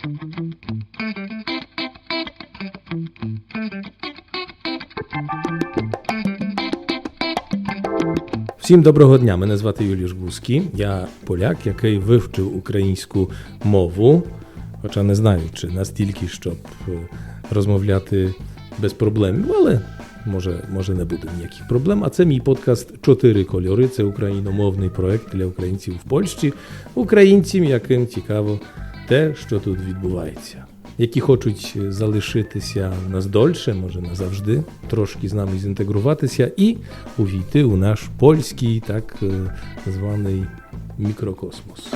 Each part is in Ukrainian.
Всім доброго дня. Мене звати Юлій Жгузький. Я поляк, який вивчив українську мову, хоча не знаю, чи настільки, щоб е, розмовляти без проблем, але може, може не буде ніяких проблем. А це мій подкаст Чотири кольори. Це україномовний проект для українців в Польщі, українцям, яким цікаво те, що тут відбувається. Які хочуть залишитися наздольше, може назавжди, трошки з нами зінтегруватися і увійти у наш польський так е, званий мікрокосмос.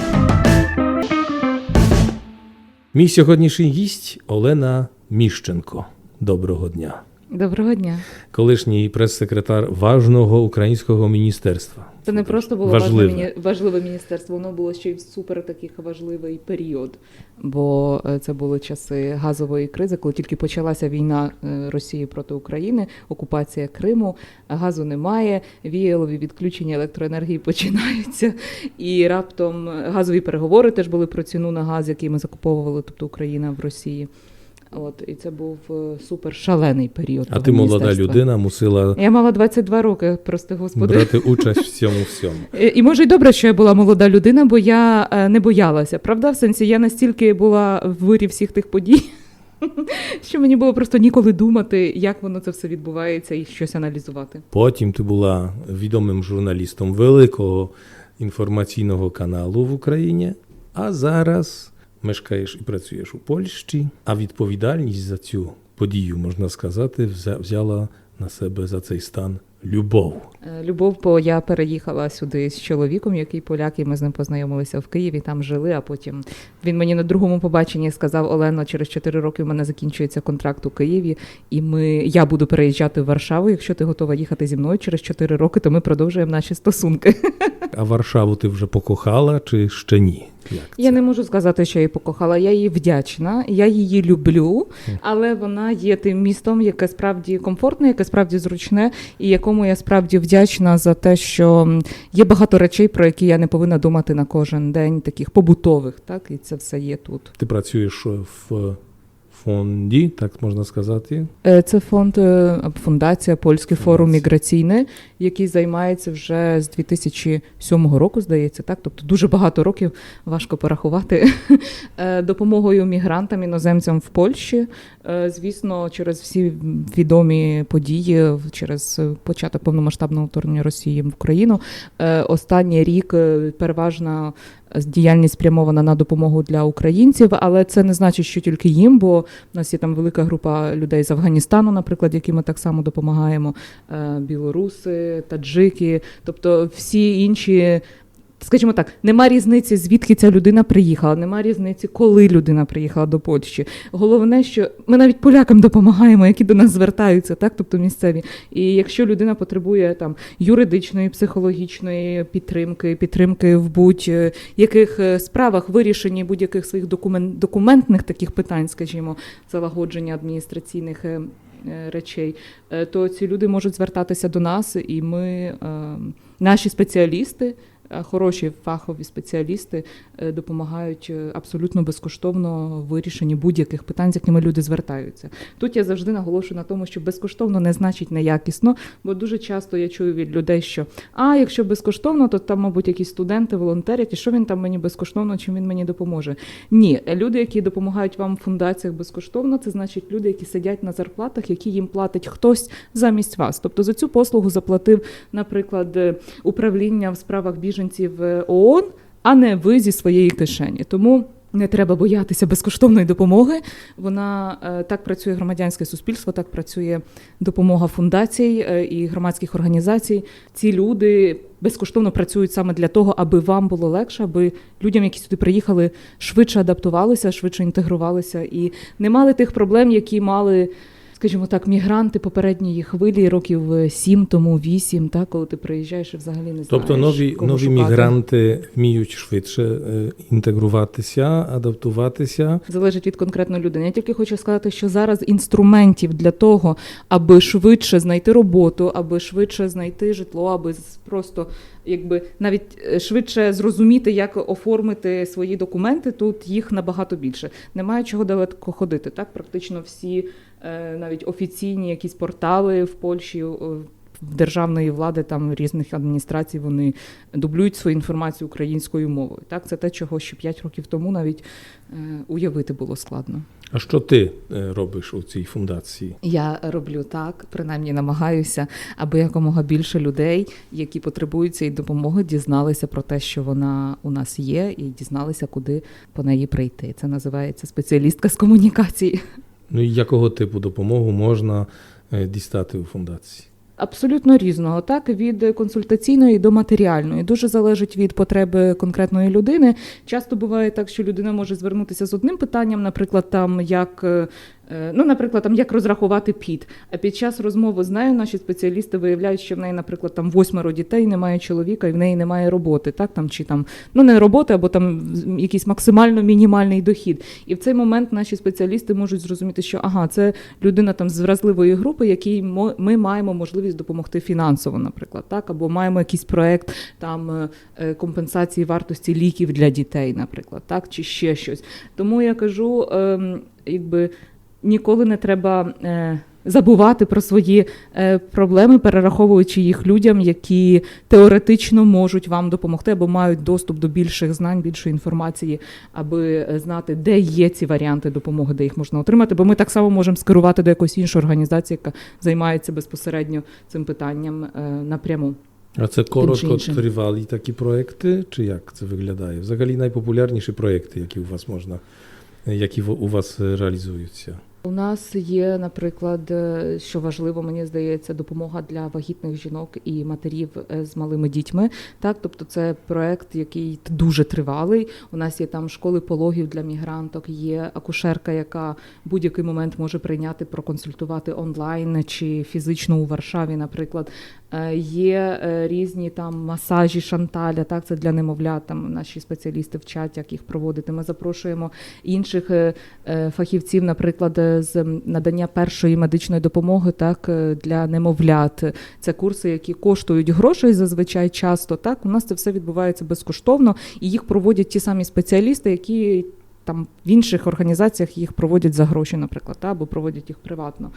Мій сьогоднішній гість Олена Міщенко. Доброго дня. Доброго дня. Колишній прес-секретар важного українського міністерства. Це не просто було Важливе. важливе. важливе міністерство, воно було ще й в супер таких важливий період. Бо е, це були часи газової кризи, коли тільки почалася війна е, Росії проти України, окупація Криму, газу немає, віялові відключення електроенергії починаються. І раптом газові переговори теж були про ціну на газ, який ми закуповували, тобто Україна в Росії. От і це був е, супер шалений період. А ти молода людина мусила Я мала 22 роки, прости господи. брати участь в цьому всьому. І може й добре, що я була молода людина, бо я е, не боялася. Правда, в сенсі я настільки була в вирі всіх тих подій, що мені було просто ніколи думати, як воно це все відбувається і щось аналізувати. Потім ти була відомим журналістом великого інформаційного каналу в Україні, а зараз мешкаєш і працюєш у Польщі. А відповідальність за цю подію, можна сказати, взя- взяла на себе за цей стан любов. Любов, бо я переїхала сюди з чоловіком, який поляк, і ми з ним познайомилися в Києві, там жили. А потім він мені на другому побаченні сказав: Олено, через 4 роки в мене закінчується контракт у Києві, і ми я буду переїжджати в Варшаву. Якщо ти готова їхати зі мною через 4 роки, то ми продовжуємо наші стосунки. А Варшаву ти вже покохала чи ще ні? Як Я не можу сказати, що я її покохала. Я її вдячна, я її люблю, але вона є тим містом, яке справді комфортне, яке справді зручне, і якому я справді вдячна за те, що є багато речей, про які я не повинна думати на кожен день, таких побутових, так і це все є тут. Ти працюєш в фонді, так можна сказати. Е, Це фонд е, фундація Польський форум міграційний, який займається вже з 2007 року, здається, так. Тобто дуже багато років важко порахувати е, допомогою мігрантам, іноземцям в Польщі. Звісно, через всі відомі події, через початок повномасштабного вторгнення Росії в Україну. Останній рік переважна діяльність спрямована на допомогу для українців, але це не значить, що тільки їм, бо в нас є там велика група людей з Афганістану, наприклад, які ми так само допомагаємо. е, Білоруси, таджики, тобто всі інші. Скажімо так, нема різниці, звідки ця людина приїхала, нема різниці, коли людина приїхала до Польщі. Головне, що ми навіть полякам допомагаємо, які до нас звертаються, так, тобто місцеві. І якщо людина потребує там юридичної, психологічної підтримки, підтримки в будь-яких е, справах, вирішенні будь-яких своїх документ, документних таких питань, скажімо, залагодження адміністраційних. е, е, Речей, е, то ці люди можуть звертатися до нас, і ми, е, наші спеціалісти, е, хороші фахові спеціалісти, е, допомагають е, абсолютно безкоштовно в вирішенні будь-яких питань, з якими люди звертаються. Тут я завжди наголошую на тому, що безкоштовно не значить неякісно, бо дуже часто я чую від людей, що а якщо безкоштовно, то там, мабуть, якісь студенти волонтерять, і що він там мені безкоштовно, чим він мені допоможе. Ні, люди, які допомагають вам в фундаціях безкоштовно, це значить люди, які сидять на зарплатах, які їм платить хтось замість вас. Тобто за цю послугу заплатив, наприклад, е, управління в справах біженців е, ООН, а не ви зі своєї кишені. Тому. Не треба боятися безкоштовної допомоги. Вона е, так працює громадянське суспільство, так працює допомога фундацій е, і громадських організацій. Ці люди безкоштовно працюють саме для того, аби вам було легше, аби людям, які сюди приїхали, швидше адаптувалися, швидше інтегрувалися і не мали тих проблем, які мали. Скажімо так, мігранти попередньої хвилі років е, сім тому, вісім, так, коли ти приїжджаєш і взагалі не знаєш. Тобто нові, кого нові шукати. мігранти вміють швидше е, інтегруватися, адаптуватися. Залежить від конкретної людини. Я тільки хочу сказати, що зараз інструментів для того, аби швидше знайти роботу, аби швидше знайти житло, аби просто якби навіть е, швидше зрозуміти, як оформити свої документи, тут їх набагато більше. Немає чого далеко ходити. Так, практично всі навіть офіційні якісь портали в Польщі. е, Державної влади там різних адміністрацій вони дублюють свою інформацію українською мовою. Так, це те, чого ще 5 років тому навіть е, уявити було складно. А що ти е, робиш у цій фундації? Я роблю так, принаймні намагаюся, аби якомога більше людей, які потребують цієї допомоги, дізналися про те, що вона у нас є, і дізналися, куди по неї прийти. Це називається спеціалістка з комунікації. Ну і якого типу допомогу можна е, дістати у фундації? Абсолютно різного, так від консультаційної до матеріальної. Дуже залежить від потреби конкретної людини. Часто буває так, що людина може звернутися з одним питанням, наприклад, там як. Е, Ну, наприклад, там як розрахувати піт. А під час розмови з нею наші спеціалісти виявляють, що в неї, наприклад, там восьмеро дітей, немає чоловіка, і в неї немає роботи. Так там чи там ну не роботи, або там якийсь максимально мінімальний дохід. І в цей момент наші спеціалісти можуть зрозуміти, що ага, це людина там з вразливої групи, якій ми маємо можливість допомогти фінансово, наприклад, так або маємо якийсь проект там е, е, компенсації вартості ліків для дітей, наприклад, так чи ще щось. Тому я кажу, ем, якби ніколи не треба. Е, Забувати про свої е, проблеми, перераховуючи їх людям, які теоретично можуть вам допомогти або мають доступ до більших знань, більшої інформації, аби е, знати, де є ці варіанти допомоги, де їх можна отримати. Бо ми так само можемо скерувати до якоїсь іншої організації, яка займається безпосередньо цим питанням напряму. А це іншим. короткотривалі такі проекти, чи як це виглядає? Взагалі найпопулярніші проекти, які у вас можна, які у вас реалізуються? У нас є, наприклад, е, що важливо, мені здається, допомога для вагітних жінок і матерів е, з малими дітьми. Так, тобто, це проект, який дуже тривалий. У нас є там школи пологів для мігранток, є акушерка, яка будь-який момент може прийняти, проконсультувати онлайн чи фізично у Варшаві, наприклад. Е, Є е, різні там масажі шанталя, так це для немовлят. Там наші спеціалісти вчать, як їх проводити. Ми запрошуємо інших е, фахівців, наприклад, з надання першої медичної допомоги, так для немовлят. Це курси, які коштують грошей зазвичай часто. Так у нас це все відбувається безкоштовно, і їх проводять ті самі спеціалісти, які. Там в інших організаціях їх проводять за гроші, наприклад, та, або проводять їх приватно.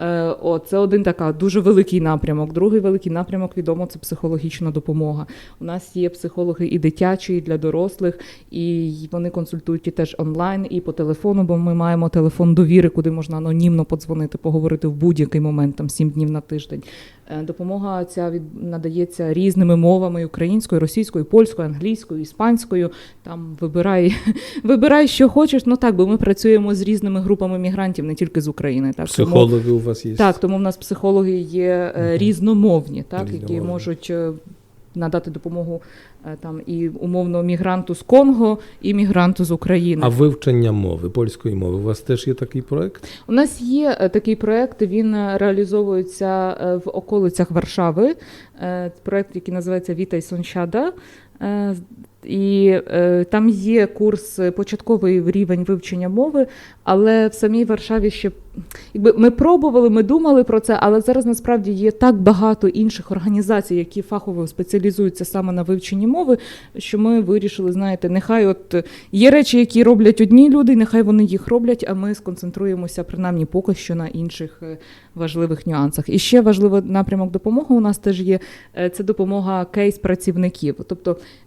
Е, о, це один така дуже великий напрямок. Другий великий напрямок, відомо, це психологічна допомога. У нас є психологи і дитячі, і для дорослих, і вони консультують і теж онлайн, і по телефону, бо ми маємо телефон довіри, куди можна анонімно подзвонити, поговорити в будь-який момент, там сім днів на тиждень. Е, Допомога ця від надається різними мовами: українською, російською, польською, англійською, іспанською. Там вибирай, вибирай, що хочеш. Ну так, бо ми працюємо з різними групами мігрантів, не тільки з України. Так тому- Психологи у вас є? так, тому в нас психологи є Мгм. різномовні, так, які можуть е, надати допомогу е, там і умовно мігранту з Конго, і мігранту з України. А вивчення мови, польської мови, у вас теж є такий проект? У нас є такий проект. Він реалізовується в околицях Варшави. Проект, який називається Вітай Сончада. І е, там є курс е, початковий рівень вивчення мови, але в самій Варшаві ще якби ми пробували, ми думали про це, але зараз насправді є так багато інших організацій, які фахово спеціалізуються саме на вивченні мови, що ми вирішили, знаєте, нехай от е, є речі, які роблять одні люди, нехай вони їх роблять, а ми сконцентруємося принаймні поки що на інших е, важливих нюансах. І ще важливий напрямок допомоги у нас теж є це допомога кейс-працівників, тобто е,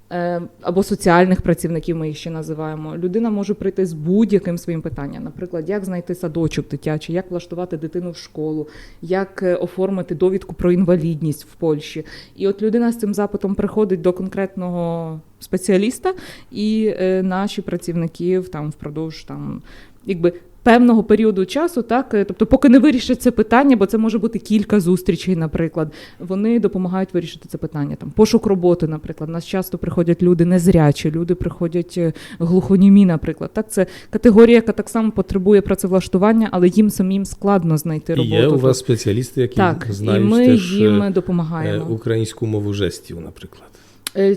або соціальних працівників, ми їх ще називаємо. Людина може прийти з будь-яким своїм питанням, наприклад, як знайти садочок дитячий, як влаштувати дитину в школу, як е, оформити довідку про інвалідність в Польщі. І от людина з цим запитом приходить до конкретного спеціаліста, і е, наші працівники там впродовж там, якби. Певного періоду часу, так е, тобто, поки не вирішать це питання, бо це може бути кілька зустрічей, наприклад, вони допомагають вирішити це питання. Там пошук роботи, наприклад. У нас часто приходять люди незрячі, люди приходять е, глухонімі, наприклад. Так, це категорія, яка так само потребує працевлаштування, але їм самим складно знайти І роботу. є у вас спеціалісти, які так, знають і ми теж їм е, допомагаємо. українську мову жестів, наприклад.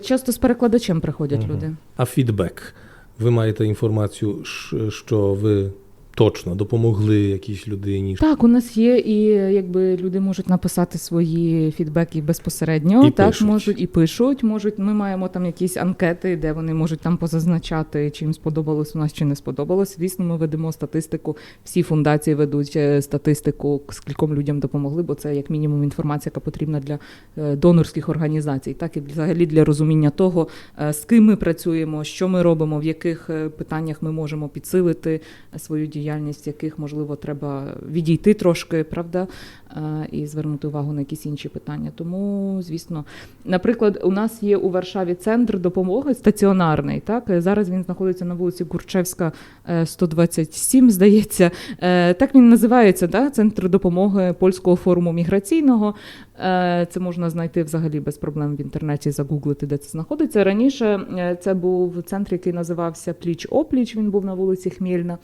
Часто з перекладачем приходять Мгм. люди. А фідбек. Ви маєте інформацію, що ви точно допомогли якійсь людині. Так, у нас є, і якби люди можуть написати свої фідбеки безпосередньо. І так пишуть. можуть і пишуть. Можуть, ми маємо там якісь анкети, де вони можуть там позазначати, чи їм сподобалось у нас чи не сподобалось. Звісно, ми ведемо статистику. Всі фундації ведуть е, статистику, скільком людям допомогли, бо це як мінімум інформація, яка потрібна для е, донорських організацій, так і взагалі для розуміння того, е, з ким ми працюємо, що ми робимо, в яких питаннях ми можемо підсилити свою діяльність, в яких можливо треба відійти трошки, правда, е, і звернути увагу на якісь інші питання. Тому, звісно, наприклад, у нас є у Варшаві центр допомоги стаціонарний. Так Е, зараз він знаходиться на вулиці Гурчевська, е, 127, здається. Е, Так він називається, да? центр допомоги польського форуму міграційного. Е, Це можна знайти взагалі без проблем в інтернеті, загуглити, де це знаходиться. Раніше е, це був центр, який називався Пліч Опліч. Він був на вулиці Хмільна.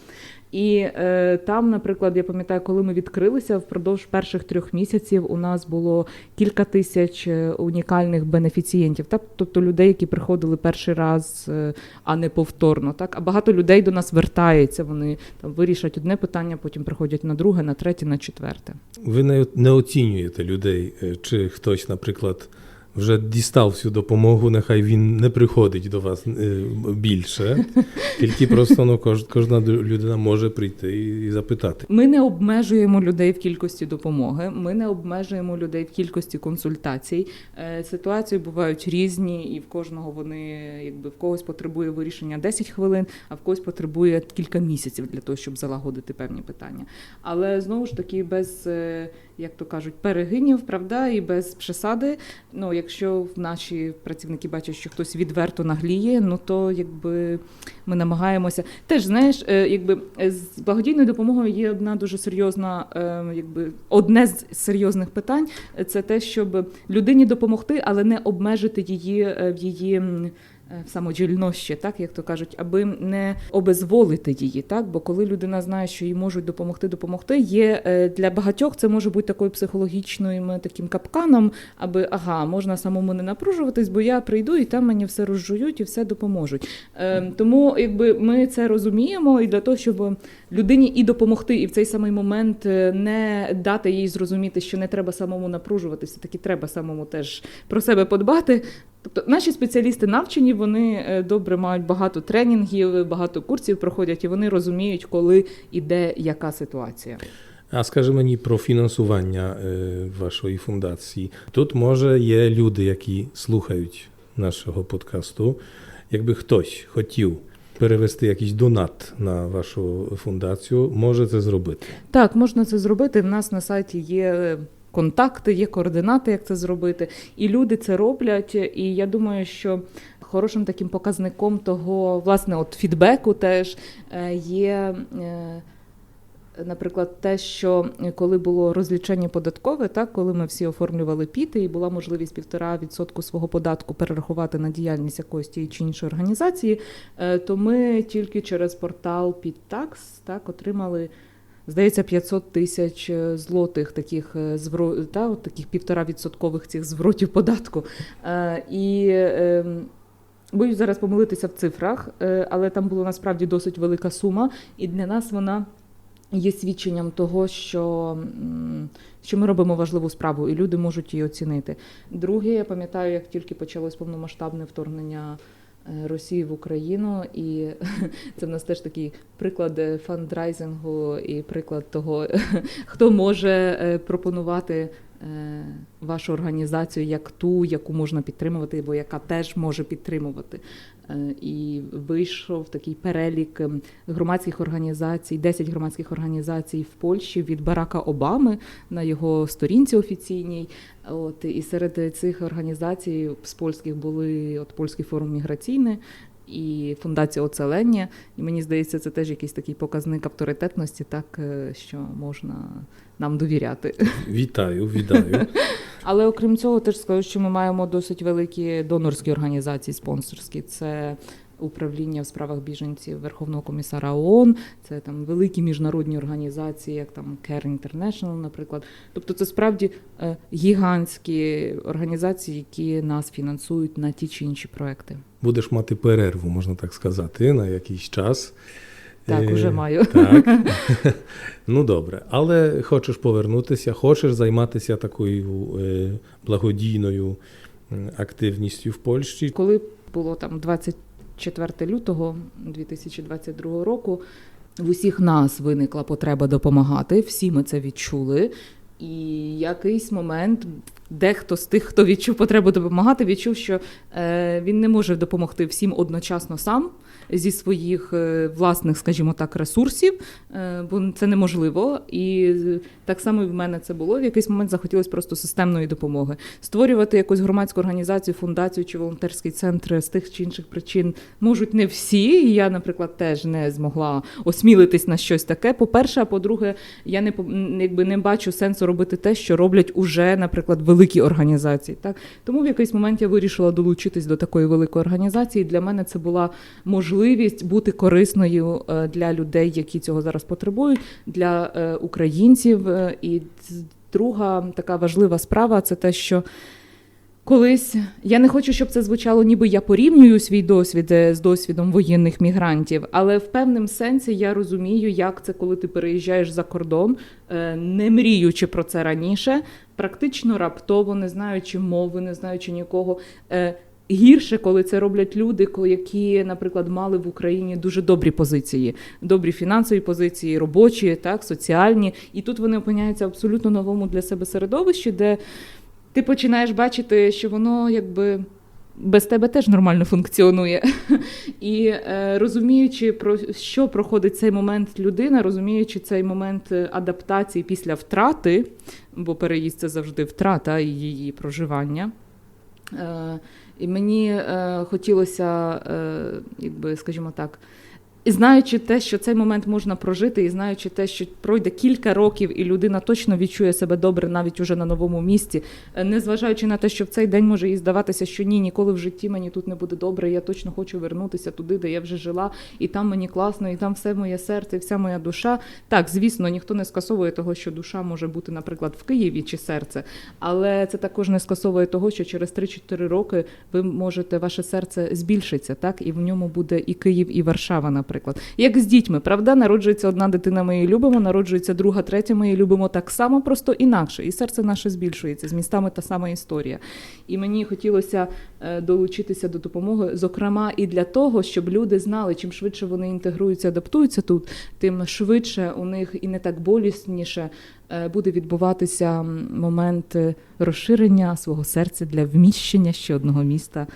І е, там, наприклад, я пам'ятаю, коли ми відкрилися, впродовж перших трьох місяців у нас було кілька тисяч е, унікальних бенефіцієнтів, так? тобто людей, які приходили перший раз, е, а не повторно. Так? А багато людей до нас вертається. Вони там вирішать одне питання, потім приходять на друге, на третє, на четверте. Ви не, оцінюєте людей, е, чи хтось, наприклад, вже дістав всю допомогу, нехай він не приходить до вас е, більше, тільки просто ну, кож, кожна людина може прийти і, і запитати. Ми не обмежуємо людей в кількості допомоги. Ми не обмежуємо людей в кількості консультацій. Е, Ситуації бувають різні, і в кожного вони якби в когось потребує вирішення 10 хвилин, а в когось потребує кілька місяців для того, щоб залагодити певні питання. Але знову ж таки, без е, як то кажуть, перегинів, правда, і без присади. Ну, якщо наші працівники бачать, що хтось відверто нагліє, ну то якби ми намагаємося. Теж знаєш, е, якби з благодійною допомогою є одна дуже серйозна, е, якби одне з серйозних питань це те, щоб людині допомогти, але не обмежити її е, в її. М, самодільнощі, Самодільності, так як то кажуть, аби не обезволити її, так бо коли людина знає, що їй можуть допомогти, допомогти, є е, для багатьох це може бути такою психологічним е, таким капканом, аби ага, можна самому не напружуватись, бо я прийду і там мені все розжують і все допоможуть. Е, тому якби ми це розуміємо, і для того, щоб людині і допомогти, і в цей самий момент е, не дати їй зрозуміти, що не треба самому напружуватися, таки треба самому теж про себе подбати. Тобто наші спеціалісти навчені, вони е, добре мають багато тренінгів, багато курсів проходять, і вони розуміють, коли і де яка ситуація. А скажи мені про фінансування е, вашої фундації. Тут може є люди, які слухають нашого подкасту. Якби хтось хотів перевести якийсь донат на вашу фундацію, може це зробити. Так, можна це зробити. В нас на сайті є контакти, є координати, як це зробити. І люди це роблять. І я думаю, що хорошим таким показником того, власне, от фідбеку теж е, є. Наприклад, те, що коли було розлічення податкове, так коли ми всі оформлювали піти, і була можливість півтора відсотку свого податку перерахувати на діяльність якоїсь тієї чи іншої організації, е, то ми тільки через портал Підтакс так отримали. Здається, 500 тисяч е, злотих таких е, звро... та, от таких півтора відсоткових цих зворотів податку. Е, і е, боюсь зараз помилитися в цифрах, е, але там була насправді досить велика сума, і для нас вона є свідченням того, що, що ми робимо важливу справу, і люди можуть її оцінити. Друге, я пам'ятаю, як тільки почалось повномасштабне вторгнення. е, Росії в Україну, і це в нас теж такий приклад е, фандрайзингу і приклад того, хто може е, пропонувати вашу організацію як ту, яку можна підтримувати, або яка теж може підтримувати. Е, І вийшов такий перелік ем, громадських організацій, 10 громадських організацій в Польщі від Барака Обами на його сторінці офіційній. От і серед цих організацій з польських були от польський форум міграційний. І фундація оцелення. І мені здається, це теж якийсь такий показник авторитетності, так е, що можна нам довіряти. Вітаю, вітаю. Але окрім цього, теж скажу, що ми маємо досить великі донорські організації, спонсорські. Це управління в справах біженців Верховного комісара ООН, це там великі міжнародні організації, як там Care International, наприклад. Тобто, це справді е, гігантські організації, які нас фінансують на ті чи інші проекти. Будеш мати перерву, можна так сказати, на якийсь час. Так, Е, уже маю. Так. ну добре. Але хочеш повернутися, хочеш займатися такою е, благодійною активністю в Польщі. Коли було там 24 лютого 2022 року, в усіх нас виникла потреба допомагати. Всі ми це відчули. І якийсь момент дехто з тих, хто відчув потребу допомагати, відчув, що е, він не може допомогти всім одночасно сам зі своїх е, власних, скажімо так, ресурсів, е, бо це неможливо. І так само і в мене це було. В якийсь момент захотілося просто системної допомоги. Створювати якусь громадську організацію, фундацію чи волонтерський центр з тих чи інших причин можуть не всі. І я, наприклад, теж не змогла осмілитись на щось таке. По-перше, а по-друге, я не по- якби не бачу сенсу робити те, що роблять уже, наприклад, великі організації. Так тому в якийсь момент я вирішила долучитись до такої великої організації. Для мене це була можливість бути корисною е, для людей, які цього зараз потребують, для е, українців. Е, І друга така важлива справа це те, що. Колись я не хочу, щоб це звучало, ніби я порівнюю свій досвід е, з досвідом воєнних мігрантів, але в певному сенсі я розумію, як це, коли ти переїжджаєш за кордон, е, не мріючи про це раніше, практично раптово, не знаючи мови, не знаючи нікого. е, Гірше, коли це роблять люди, які, наприклад, мали в Україні дуже добрі позиції, добрі фінансові позиції, робочі, так, соціальні. І тут вони опиняються абсолютно новому для себе середовищі, де ти починаєш бачити, що воно якби. Без тебе теж нормально функціонує. І е, розуміючи, про що проходить цей момент людина, розуміючи цей момент е, адаптації після втрати, бо переїзд це завжди втрата і її проживання. Е, і мені е, хотілося, е, якби, скажімо так, і знаючи те, що цей момент можна прожити, і знаючи те, що пройде кілька років, і людина точно відчує себе добре навіть уже на новому місці, е, незважаючи на те, що в цей день може їй здаватися, що ні, ніколи в житті мені тут не буде добре. Я точно хочу вернутися туди, де я вже жила, і там мені класно, і там все моє серце, і вся моя душа. Так, звісно, ніхто не скасовує того, що душа може бути, наприклад, в Києві чи серце, але це також не скасовує того, що через 3-4 роки ви можете ваше серце збільшиться, так і в ньому буде і Київ, і Варшава, наприклад. Як з дітьми, правда, народжується одна дитина, ми її любимо, народжується друга, третя, ми її любимо так само, просто інакше. І серце наше збільшується з містами та сама історія. І мені хотілося е, долучитися до допомоги, зокрема, і для того, щоб люди знали, чим швидше вони інтегруються, адаптуються тут, тим швидше у них і не так болісніше е, буде відбуватися момент е, розширення свого серця для вміщення ще одного міста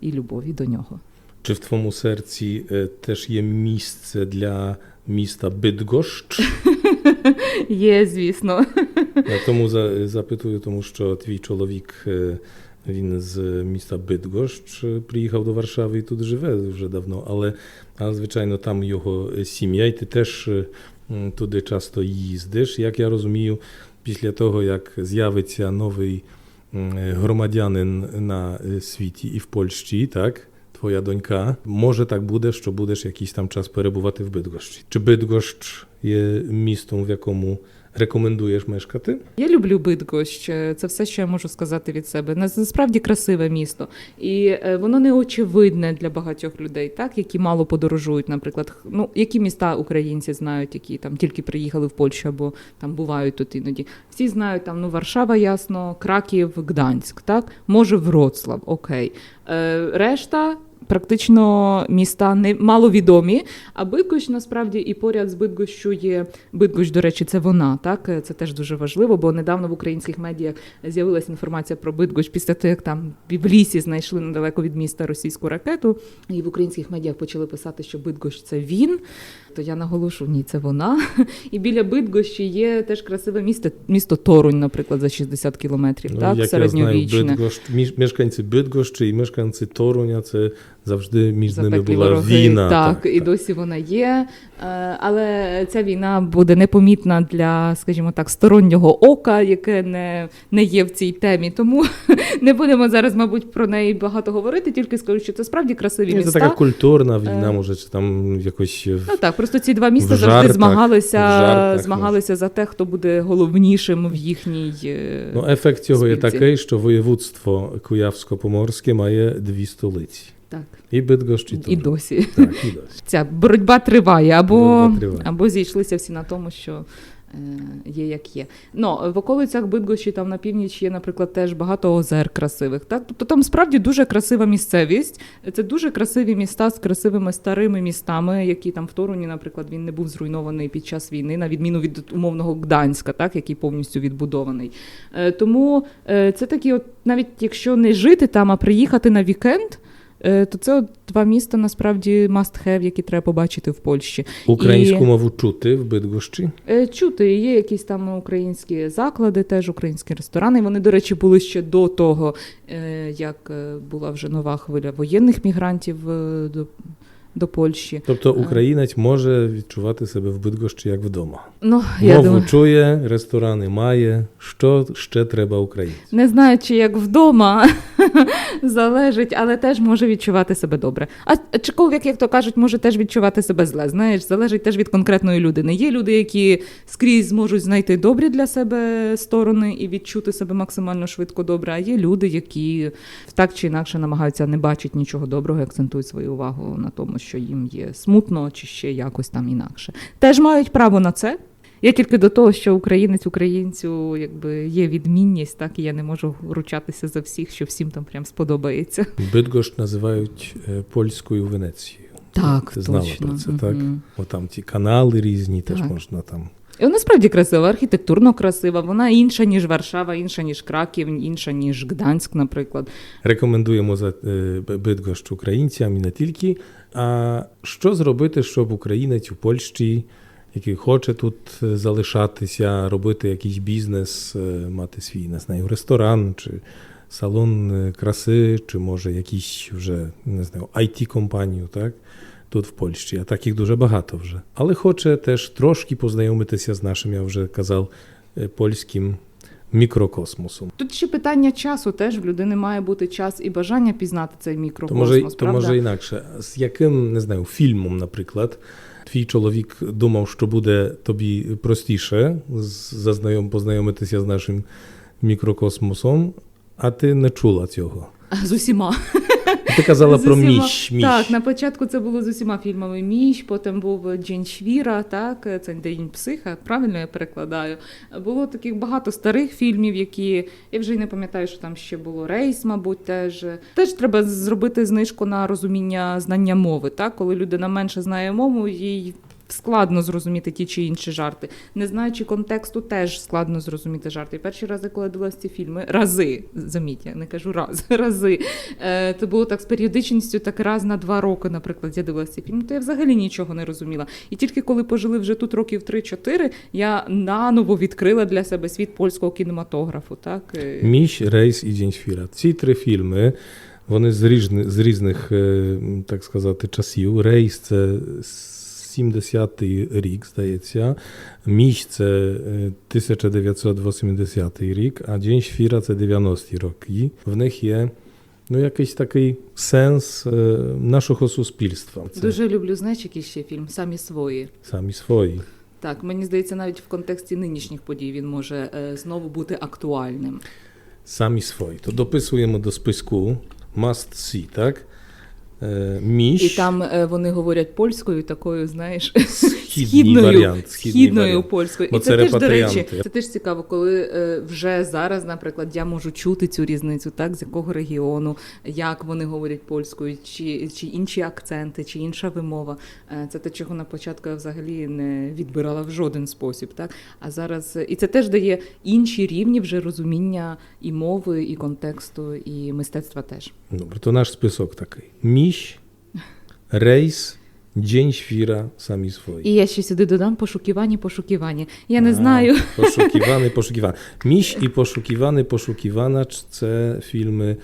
і любові до нього. Чи в твоєму серці е, теж є місце для міста Бидгощ? Є, звісно. Я тому за- запитую, тому що твій чоловік він з міста е, приїхав до Варшави і тут живе вже давно, але, але звичайно там його сім'я, і ти теж туди часто їздиш. Як я розумію, після того, як з'явиться новий громадянин на світі і в Польщі, так? Твоя донька, може так буде, що будеш якийсь там час перебувати в Бидгощі. Чи Бидгощ є містом, в якому рекомендуєш мешкати? Я люблю Бидгощ. Це все, що я можу сказати від себе. Нас- Насправді красиве місто, і воно не очевидне для багатьох людей, так які мало подорожують. Наприклад, ну які міста українці знають, які там тільки приїхали в Польщу або там бувають тут іноді. Всі знають там ну Варшава, ясно, Краків, Гданськ, так може Вроцлав, окей. Решта. Практично міста не маловідомі, а Бидгощ насправді і поряд з Бидгощу є Бидгощ, до речі, це вона. Так це теж дуже важливо, бо недавно в українських медіях з'явилася інформація про Бидгощ після того, як там в лісі знайшли недалеко від міста російську ракету, і в українських медіях почали писати, що Бидгощ це він. То я наголошу, ні, це вона. І біля Бидгощі є теж красиве місто, місто Торунь, наприклад, за 60 кілометрів. так, як я знаю, середньовічне. Бидгощ, між- мешканці Бидгощі і мешканці Торуня це завжди між ними була вороги. війна. Так, і досі вона є. Е, Але ця війна буде непомітна для, скажімо так, стороннього ока, яке не, не є в цій темі. Тому не будемо зараз, мабуть, про неї багато говорити, тільки скажу, що це справді красиві Ні, Це міста. така культурна війна, Е. може, чи там якось. е, Ну так, просто ці два міста В завжди змагалися, жартах, змагалися за те, хто буде головнішим в їхній. Ну, ефект цього є такий, що воєводство Куявсько-Поморське має дві столиці. Так, І Бидгощ, і і досі. Так, і досі. Ця боротьба триває, або, Боротьба триває. або зійшлися всі на тому, що е, є як є. Ну, в околицях Бидгощі, там на північ є, наприклад, теж багато озер красивих. Так? Тобто там справді дуже красива місцевість. Це дуже красиві міста з красивими старими містами, які там в Торуні, наприклад, він не був зруйнований під час війни, на відміну від умовного Гданська, так, який повністю відбудований. Е, тому е, це такі, от, навіть якщо не жити там, а приїхати на вікенд. Е, То це от два міста насправді must have, які треба побачити в Польщі. Українську І- мову чути в Бидгощі. Е, Чути, є якісь там українські заклади, теж українські ресторани. Вони, до речі, були ще до того, е, як була вже нова хвиля воєнних мігрантів до, до Польщі. Тобто українець може відчувати себе в Бидгощі як вдома. Ну, я Мову думаю, чує, ресторани має. Що ще треба українцю? не знаю, чи як вдома залежить, але теж може відчувати себе добре. А чоловік, як то кажуть, може теж відчувати себе зле. Знаєш, залежить теж від конкретної людини. Є люди, які скрізь зможуть знайти добрі для себе сторони і відчути себе максимально швидко добре. А є люди, які так чи інакше намагаються не бачити нічого доброго, і акцентують свою увагу на тому, що їм є смутно чи ще якось там інакше. Теж мають право на це. Я тільки до того, що українець українцю якби є відмінність, так і я не можу ручатися за всіх, що всім там прям сподобається. Бидгош називають е, польською Венецією. Так, Ти знала про це, так? Мгм. Бо там ті канали різні, теж Так. можна там. І вона справді красива, архітектурно красива. Вона інша, ніж Варшава, інша, ніж Краків, інша, ніж Гданськ, наприклад. Рекомендуємо за е, Бидгощ українцям і не тільки. А що зробити, щоб українець у Польщі, який хоче тут е, залишатися, робити якийсь бізнес, е, мати свій не знаю, ресторан чи салон краси, чи може якийсь вже не знаю, it компанію так? Тут в Польщі, а таких дуже багато вже. Але хоче теж трошки познайомитися з нашим, я вже казав, е, польським мікрокосмосом. Тут ще питання часу теж в людини має бути час і бажання пізнати цей То мікрокосмос, може, то може інакше. З яким, не знаю, фільмом, наприклад, твій чоловік думав, що буде тобі простіше зазнайом, познайомитися з нашим мікрокосмосом, а ти не чула цього. З усіма. Ти казала З про усіма. Так, на початку це було з усіма фільмами Міщ, потім був Джін Швіра, так, це День психа, правильно я перекладаю. Було таких багато старих фільмів, які я вже й не пам'ятаю, що там ще було рейс, мабуть, теж. Теж треба зробити знижку на розуміння знання мови. Так? Коли людина менше знає мову, їй. Складно зрозуміти ті чи інші жарти. Не знаючи контексту, теж складно зрозуміти жарти. І перші рази, коли я дивилася ці фільми, рази, заміть, я не кажу раз, рази. Е, це було так з періодичністю, так раз на два роки, наприклад, я дивилася ці фільми, то я взагалі нічого не розуміла. І тільки коли пожили вже тут років 3-4, я наново відкрила для себе світ польського кінематографу. Так? Е, Міщ, рейс і День. Ці три фільми. Вони з різних, з різних, е, так сказати, часів. Рейс це 70-й рік, здається. Міщ це е, 1980 рік, а День Швіра це 90-ті роки. В них є ну, якийсь такий сенс е, нашого суспільства. Це Дуже люблю, знаєш, який ще фільм Самі свої. самі свої. Так, мені здається, навіть в контексті нинішніх подій він може е, знову бути актуальним. Самі свої. То дописуємо до списку must see, так? Е, Міщ. І там е, вони говорять польською, такою, знаєш, Східний східною, варіант, східний східною варіант. польською. Бо І це це, теж, до речі, це теж цікаво, коли е, вже зараз, наприклад, я можу чути цю різницю, так, з якого регіону, як вони говорять польською, чи, чи інші акценти, чи інша вимова. Це те, чого на початку я взагалі не відбирала в жоден спосіб. Так? А зараз і це теж дає інші рівні вже розуміння і мови, і контексту, і мистецтва теж. Добре, то наш список такий. Міщ, рейс, День Świra, самі свої. І я ще сюди додам пошуківані, пошуківані. Я не А, знаю. Poszukiwany, poszukiwany. Miś i poszukiwany, poszukiwana c- це фільми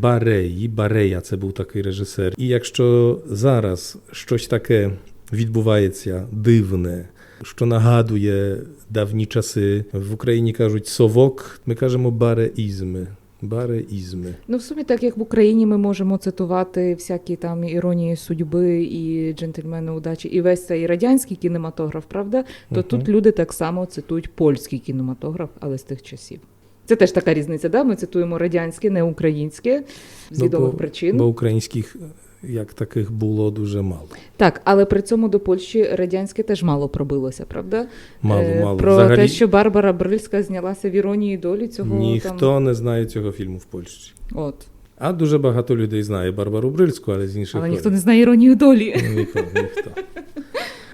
Бареї. Барея це був такий режисер. І якщо зараз щось таке відбувається дивне, що нагадує давні часи, в Україні кажуть совок, ми кажемо бареїзми. Бареїзми. Ну, в сумі, так як в Україні ми можемо цитувати всякі там іронії судьби і джентльмени удачі, і весь цей радянський кінематограф, правда? То угу. тут люди так само цитують польський кінематограф, але з тих часів. Це теж така різниця, да? Ми цитуємо радянське, не українське з Ну, відомих бо- причин. Бо українських як таких було дуже мало. Так, але при цьому до Польщі радянське теж мало пробилося, правда? Мало, Е, мало. Про Взагалі те, що Барбара Брильська знялася в іронії долі цього ніхто там. не знає цього фільму в Польщі. От. А дуже багато людей знає Барбару Брильську, але з інших Але ніхто не знає іронію долі. Ніхто, ніхто.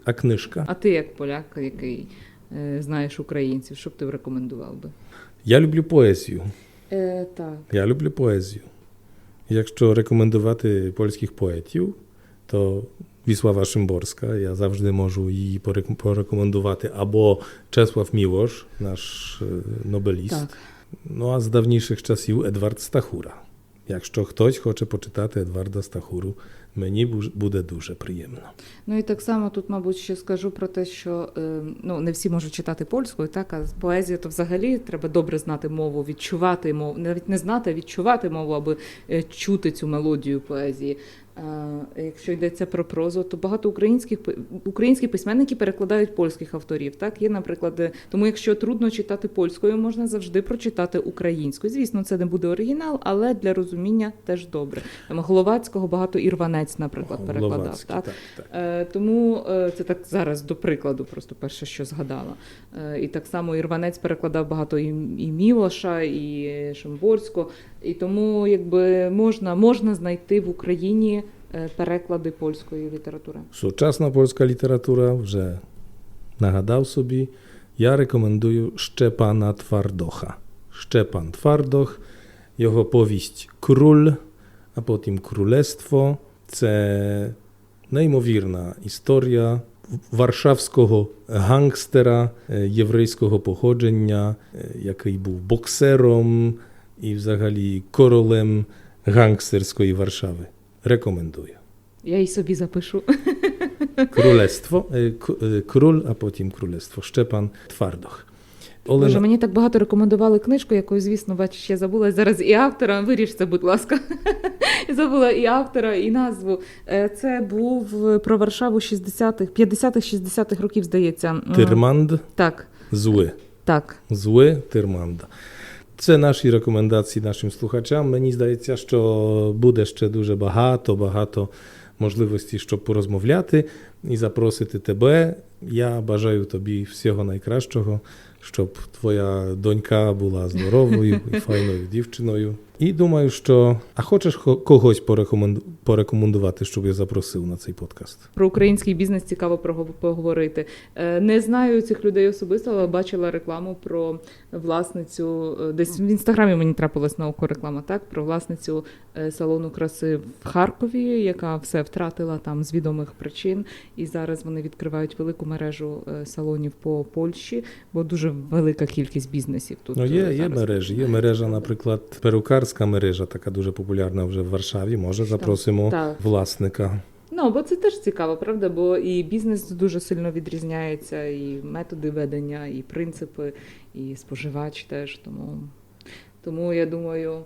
А книжка? А ти як поляк, який е, знаєш українців, що б ти рекомендував би? Я люблю поезію. Е, так. Я люблю поезію. Якщо рекомендувати польських поетів, то Вісława Szymborska, я завжди можу її порек- порекомендувати, або Czesław Miłosz, наш е, нобеліст. Так. Ну а з давніших часів Едвард Стахура. Якщо хтось хоче почитати Едварда Стахуру, мені буде дуже приємно. Ну і так само тут, мабуть, ще скажу про те, що е, ну не всі можуть читати польською, так а поезія то взагалі треба добре знати мову, відчувати мову, навіть не знати, а відчувати мову, аби е, чути цю мелодію поезії. Е, якщо йдеться про прозу, то багато українських українські письменники перекладають польських авторів. Так є, наприклад, е, тому якщо трудно читати польською, можна завжди прочитати українською. Звісно, це не буде оригінал, але для розуміння теж добре. Там Головацького багато Ірванець, наприклад, перекладав. Так? так, так. Е, Тому це так зараз до прикладу, просто перше, що згадала. І так само Ірванець перекладав багато і, і Мілоша, і Шимборського. І тому якби можна, можна знайти в Україні переклади польської літератури. Сучасна польська література вже нагадав собі. Я рекомендую Szczepana Twardоcha. Szczepan Twardох, його повість Круль, а потім Крólestwo. Це неймовірна історія варшавського гангстера е, єврейського походження, е, який був боксером і взагалі королем гангстерської Рекомендую. Я її собі запишу. Królestwo, e, e, król, a potem królestwo. Szczepan Twardoch. Боже, мені так багато рекомендували книжку, яку, звісно, бачиш, я забула зараз і автора. Виріж це, будь ласка. Забула і автора, і назву. Це був про Варшаву 60-х, 50-х, 60-х років, здається. Тирманд, Так, зły. так. Зły Тирманда. Це наші рекомендації нашим слухачам. Мені здається, що буде ще дуже багато, багато можливостей, щоб порозмовляти і запросити тебе. Я бажаю тобі всього найкращого, щоб твоя донька була здоровою і файною дівчиною. І думаю, що а хочеш хо- когось порекоменду- порекомендувати, щоб я запросив на цей подкаст? Про український бізнес цікаво поговорити. Е, Не знаю цих людей особисто, але бачила рекламу про власницю. е, Десь в інстаграмі мені трапилась на око реклама, так про власницю е, салону краси в Харкові, яка все втратила там з відомих причин. І зараз вони відкривають велику мережу салонів по Польщі, бо дуже велика кількість бізнесів тут. Ну, є, є мережі. Є мережа, наприклад, перукарська мережа, така дуже популярна вже в Варшаві. Може, запросимо так. власника. Ну, бо це теж цікаво, правда? Бо і бізнес дуже сильно відрізняється, і методи ведення, і принципи, і споживач теж. Тому, тому я думаю.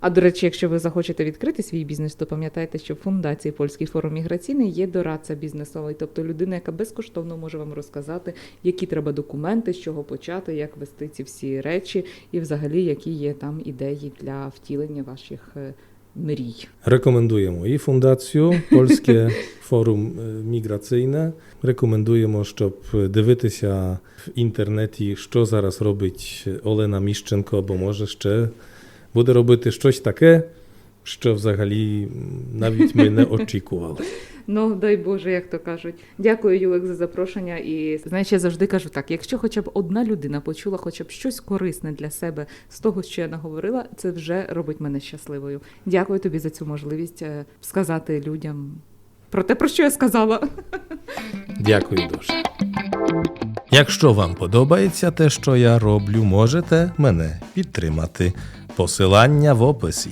А до речі, якщо ви захочете відкрити свій бізнес, то пам'ятайте, що в фундації Польський форум міграційний є дорадця бізнесовий, тобто людина, яка безкоштовно може вам розказати, які треба документи, з чого почати, як вести ці всі речі, і взагалі які є там ідеї для втілення ваших е, мрій. Рекомендуємо і фундацію Польське форум е, міграційне. Рекомендуємо, щоб дивитися в інтернеті, що зараз робить Олена Міщенко, бо може ще буде робити щось таке, що взагалі навіть ми не очікували. Ну, дай Боже, як то кажуть. Дякую, Юлик, за запрошення. І знаєш, я завжди кажу так: якщо хоча б одна людина почула хоча б щось корисне для себе з того, що я наговорила, це вже робить мене щасливою. Дякую тобі за цю можливість е, сказати людям про те, про що я сказала. Дякую дуже. Якщо вам подобається те, що я роблю, можете мене підтримати. Посилання в описі.